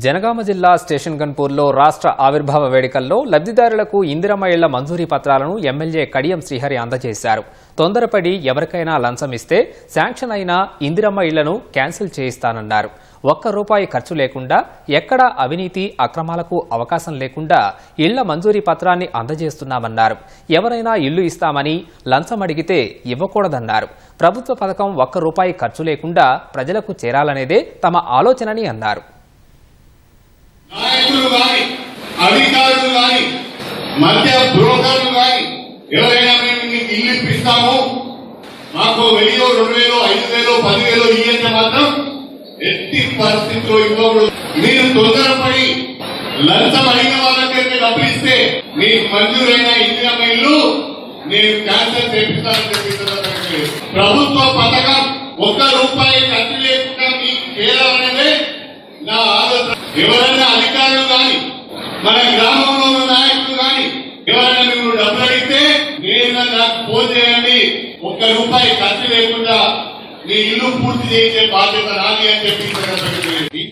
జనగామ జిల్లా స్టేషన్ గన్పూర్లో రాష్ట్ర ఆవిర్భావ వేడుకల్లో లబ్ధిదారులకు ఇందిరమ్మ ఇళ్ళ మంజూరీ పత్రాలను ఎమ్మెల్యే కడియం శ్రీహరి అందజేశారు. తొందరపడి ఎవరికైనా లంచం ఇస్తే శాంక్షన్ అయిన ఇందిరమ్మ ఇళ్ళను క్యాన్సిల్ చేయిస్తానన్నారు. ఒక్క రూపాయి ఖర్చు లేకుండా ఎక్కడా అవినీతి అక్రమాలకు అవకాశం లేకుండా ఇళ్ళ మంజూరీ పత్రాన్ని అందజేస్తున్నామన్నారు. ఎవరైనా ఇల్లు ఇస్తామని లంచం అడిగితే ఇవ్వకూడదన్నారు. ప్రభుత్వ పథకం ఒక్క రూపాయి ఖర్చు లేకుండా ప్రజలకు చేరాలనేదే తమ ఆలోచనని అన్నారు నాయకులు గాని అధికారులు కానీ మధ్య బ్రోకర్లు కానీ ఎవరైనా మేము మీకు ఇల్లు ఇప్పిస్తాము మాకు వెయ్యో రెండు వేలు ఐదు వేలు పదివేలు ఇయ్యంటే మాత్రం ఎట్టి పరిస్థితిలో ఇవ్వకూడదు మీరు తొందరపడి లంచం అయిన వాళ్ళకి డబ్బులు ఇస్తే మీకు మంజూరైన ఇంటి ఇల్లు నేను క్యాన్సర్ చేపిస్తానని చెప్పి ప్రభుత్వ పథకం ఒక్క రూపాయి ఖర్చు లేకుండా మీకు చేయాలనేదే నా ఆలోచన. ఎవరైనా మన గ్రామంలో ఉన్న నాయకులు కానీ ఎవరైనా మీరు డబ్బులు అడిగితే నేను నాకు ఫోన్ చేయండి. ఒక్క రూపాయి ఖర్చు లేకుండా నీ ఇల్లు పూర్తి చేసే బాధ్యత నాది అని చెప్పి